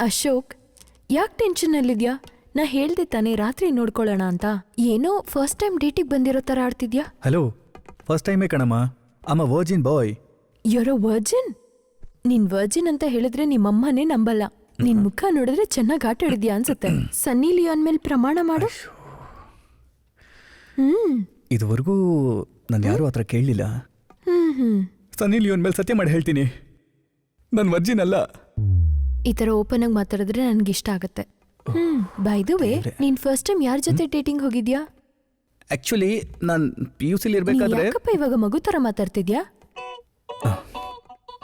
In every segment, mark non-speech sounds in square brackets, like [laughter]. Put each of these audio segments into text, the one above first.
ಅಶೋಕ್ ಯಾಕೆ ಟೆನ್ಷನ್ನಲ್ಲಿದ್ಯಾ ನಾ ಹೇಳ್ದೆ ತಾನೇ ರಾತ್ರಿ ನೋಡ್ಕೊಳ್ಳೋಣ ಅಂತ. ಏನೋ ಫಸ್ಟ್ ಟೈಮ್ ಡೇಟಿಗೆ ಬಂದಿರೋ ಥರ ಆಡ್ತಿದ್ಯಾ? ಹಲೋ ಫಸ್ಟ್ ಟೈಮೇ ಕಣಮ್ಮ. ಅಮ್ಮ ವರ್ಜಿನ್ ಬಾಯ್ a ವರ್ಜಿನ್ ನಿನ್ ವರ್ಜಿನ್ ಅಂತ ಹೇಳಿದ್ರೆ ನಿಮ್ಮಮ್ಮನೇ ನಂಬಲ್ಲ. ನಿನ್ ಮುಖ ನೋಡಿದ್ರೆ ಚೆನ್ನಾಗಿ ಆಟ ಆಡಿದ್ಯಾ ಅನ್ಸುತ್ತೆ. ಸನ್ನಿ ಲಿಯೋನ್ ಮೇಲೆ ಪ್ರಮಾಣ ಮಾಡು. ಹ್ಮ್. ಇದುವರೆಗೂ ನಾನು ಯಾರೂ ಆ ಥರ ಕೇಳಲಿಲ್ಲ. ಹ್ಮ್ ಹ್ಮ್. ಸನ್ನಿ ಲಿಯೋನ್ ಮೇಲೆ ಸತ್ಯ ಮಾಡಿ ಹೇಳ್ತೀನಿ. ನಾನು ವರ್ಜಿನ್ ಅಲ್ಲ. ಈ ಥರ ಓಪನ್ ಆಗಿ ಮಾತಾಡಿದ್ರೆ ನನ್ಗೆ ಇಷ್ಟ ಆಗುತ್ತೆ. ಹ್ಮ್ ಬೈ ದ ವೇ ನೀನ್ ಫಸ್ಟ್ ಟೈಮ್ ಯಾರ ಜೊತೆ ಡೇಟಿಂಗ್ ಹೋಗಿದ್ಯಾ? ಆಕ್ಚುಲಿ ನಾನು ಪಿ ಯು ಸಿಲಿ ನೀ ಇರಬೇಕಾದ್ರೆ ಯಾಕಪ್ಪ ಇವಾಗ ಮಗು ತರ ಮಾತಾಡ್ತಿದ್ಯಾ?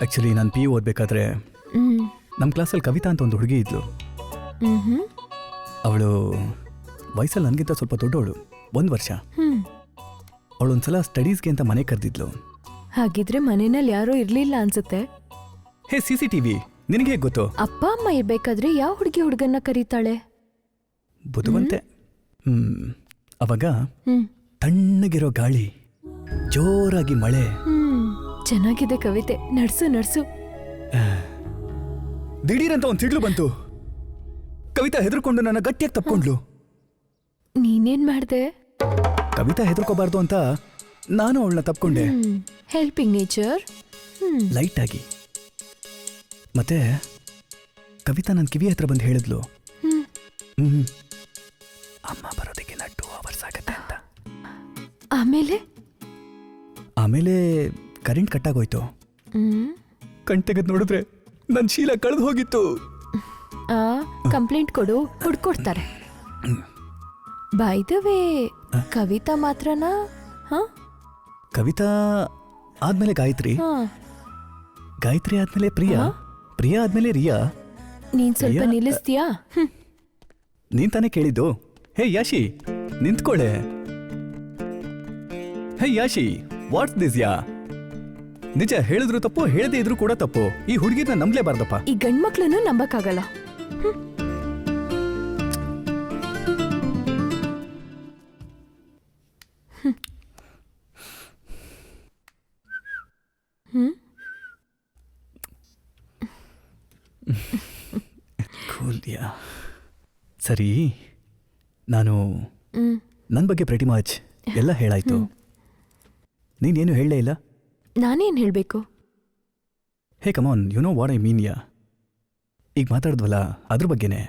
ಆಕ್ಚುಲಿ ನಾನು ಪಿ ಯು ಓದಬೇಕಾದ್ರೆ ಹ್ಮ್. ನಮ್ಮ ಕ್ಲಾಸಲ್ಲಿ ಕವಿತಾ ಅಂತ ಒಂದು ಹುಡುಗಿ ಇದ್ಲು. ಹ್ಮ್ ಹ್ಮ್ ಅವಳು ವಯಸ್ಸಲ್ಲಿ ನನಗಿಂತ ಸ್ವಲ್ಪ ದೊಡ್ಡವಳು ಒಂದು ವರ್ಷ. ಹ್ಮ್. ಅವಳು ಒಂದ್ಸಲ ಸ್ಟಡೀಸ್ಗೆ ಅಂತ ಮನೆ ಕರೆದಿದ್ಲು. ಹಾಗಿದ್ರೆ ಮನೆಯಲ್ಲಿ ಯಾರೋ ಇರ್ಲಿಲ್ಲ ಅನ್ಸುತ್ತೆ. Hey C C T V. ನಿನಗೆ ಗೊತ್ತು. ಅಪ್ಪ ಅಮ್ಮ ಇರ್ಬೇಕಾದ್ರೆ ಯಾವ ಹುಡುಗಿ ಹುಡುಗನ್ನ ಕರೀತಾಳೆ? ಬುದ್ಧಿವಂತೆ ಹ್ಮ್ ಅವಾಗ ಹ್ಮ್. ತಣ್ಣಗಿರೋ ಗಾಳಿ ಜೋರಾಗಿ ಮಳೆ. ಹ್ಮ್ ಚೆನ್ನಾಗಿದೆ ಕವಿತೆ. ನಡ್ಸು ನಡ್ಸು. ದಿಢೀರಂತ ಒಂದು ಸಿಡ್ಲು ಬಂತು. ಕವಿತಾ ಹೆದರ್ಕೊಂಡು ನನ್ನ ಗಟ್ಟಿಯಾಗಿ ತಪ್ಕೊಂಡ್ಲು. ನೀನೇನ್ ಮಾಡ್ದೆ? ಕವಿತಾ ಹೆದರ್ಕೋಬಾರ್ದು ಅಂತ ನಾನು ಅವಳನ್ನ ತಪ್ಕೊಂಡೆ. ಹೆಲ್ಪಿಂಗ್ ನೇಚರ್ ಲೈಟ್ ಆಗಿ. ಮತ್ತೆ ಕವಿತಾ ನನ್ನ ಕಿವಿ ಹತ್ರ ಬಂದು ಹೇಳಿದ್ಲು. ಹ್ಮ್. ಹ್ಮ್. ಅಮ್ಮ ಬರೋದಕ್ಕೆ ನಾ ಟೂ ಅವರ್ಸ್ ಆಗತ್ತೆ ಅಂತ. ಆಮೇಲೆ? ಆಮೇಲೆ ಕರೆಂಟ್ ಕಟ್ಟಾಗೋಯ್ತು ಕಣ್ ತೆಗೆದು ನೋಡಿದ್ರೆ ನನ್ನ ಶೀಲ ಕಳೆದು ಹೋಗಿತ್ತು. ಆ ಕಂಪ್ಲೇಂಟ್ ಕೊಡು ಹುಡ್ಕೊಡ್ತಾರೆ ಬೈ ದ ವೇ ಕವಿತಾ ಮಾತ್ರನಾ? ಹಾ? ಕವಿತಾ ಆದ್ಮೇಲೆ ಗಾಯತ್ರಿ. ಹಾ. ಗಾಯತ್ರಿ ಆದ್ಮೇಲೆ ಪ್ರಿಯಾ? ಹಾ? ಪ್ರಿಯಾ ಆದ್ಮೇಲೆ ರಿಯಾ? ನೀನ್ ಸ್ವಲ್ಪ ಅಯ್ಯ. ನಿಲ್ಲಿಸ್ತೀಯಾ? ಹ್ಮ್. ನೀನ್ ತಾನೇ ಕೇಳಿದ್ದು. ಹೇ ಯಾಶಿ ನಿಂತ್ಕೊಳ್ಳೆ ಹೇ ಯಾಶಿ ವಾಟ್ಸ್ ದಿಸ್ ಯಾ? ನಿಜ ಹೇಳಿದ್ರು ತಪ್ಪು ಹೇಳದೇ ಇದ್ರು ಕೂಡ ತಪ್ಪು. ಈ ಹುಡುಗಿನ ನಂಬಲೇಬಾರ್ದಪ್ಪ. ಈ ಗಂಡ್ಮಕ್ಳನ್ನು ನಂಬಕ್ಕಾಗಲ್ಲ. ಹ್ಮ್. ಹ್ಮ್. [laughs] ಕೂಲ್ಯಾ ಸರಿ ನಾನು ಹ್ಮ್. ನನ್ನ ಬಗ್ಗೆ ಪ್ರೆಟಿ ಮಚ್ ಎಲ್ಲ ಹೇಳಾಯ್ತು. ನೀನೇನು ಹೇಳಲೇ ಇಲ್ಲ? ನಾನೇನು ಹೇಳಬೇಕು? Hey come on you know what I mean yeah ಈಗ ಮಾತಾಡಿದ್ವಲ್ಲ ಅದ್ರ ಬಗ್ಗೆನೇ.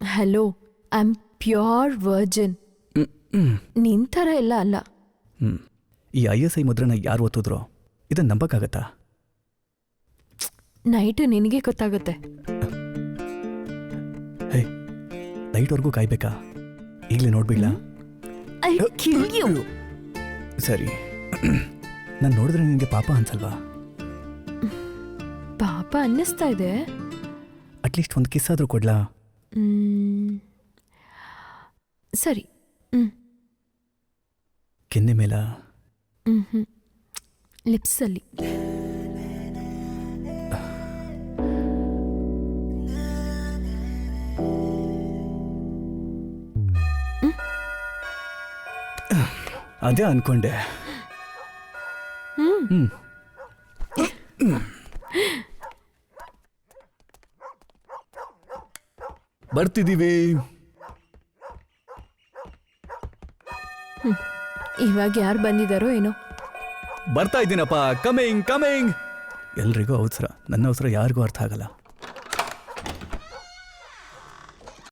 Hello I am pure virgin hmm, hmm, ನಿನ್ ಥರ ಎಲ್ಲ ಅಲ್ಲ. ಹ್ಮ್. ಈ ಐ ಎಸ್ ಐ ಮುದ್ರನ ಯಾರು ಓದಿದ್ರು ಇದನ್ನ ನಂಬಕ್ಕಾಗತ್ತಾ? ನೈಟ್ ನಿನಗೆ ಗೊತ್ತಾಗುತ್ತೆ. ಹೇ ನೈಟ್ವರೆಗೂ ಕಾಯ್ಬೇಕಾ? ಈಗಲೇ ನೋಡ್ಬಿಡ್ಲ? I kill you. ಸರಿ. ನಾನು ನೋಡಿದ್ರೆ ನಿನಗೆ ಪಾಪ ಅನ್ಸಲ್ವಾ? ಪಾಪ ಅನ್ನಿಸ್ತಾ ಇದೆ. ಅಟ್ಲೀಸ್ಟ್ ಒಂದು ಕಿಸ್ ಆದರೂ ಕೊಡ್ಲಾ? ಮ್, ಸರಿ. ಹ್ಮ್. ಕೆನ್ನೆ ಮೇಲ? ಲಿಪ್ಸಲ್ಲಿ ಅದೇ ಅನ್ಕೊಂಡೆ. ಹ್ಮ್. ಬರ್ತಿದೀವಿ. ಇವಾಗ ಯಾರು ಬಂದಿದ್ದಾರೋ ಏನೋ. ಬರ್ತಾ ಇದ್ದೀನಪ್ಪ. ಕಮಿಂಗ್ ಕಮಿಂಗ್ ಎಲ್ರಿಗೂ ಅವಸರ. ನನ್ನ ಅವಸರ ಯಾರಿಗೂ ಅರ್ಥ ಆಗಲ್ಲ.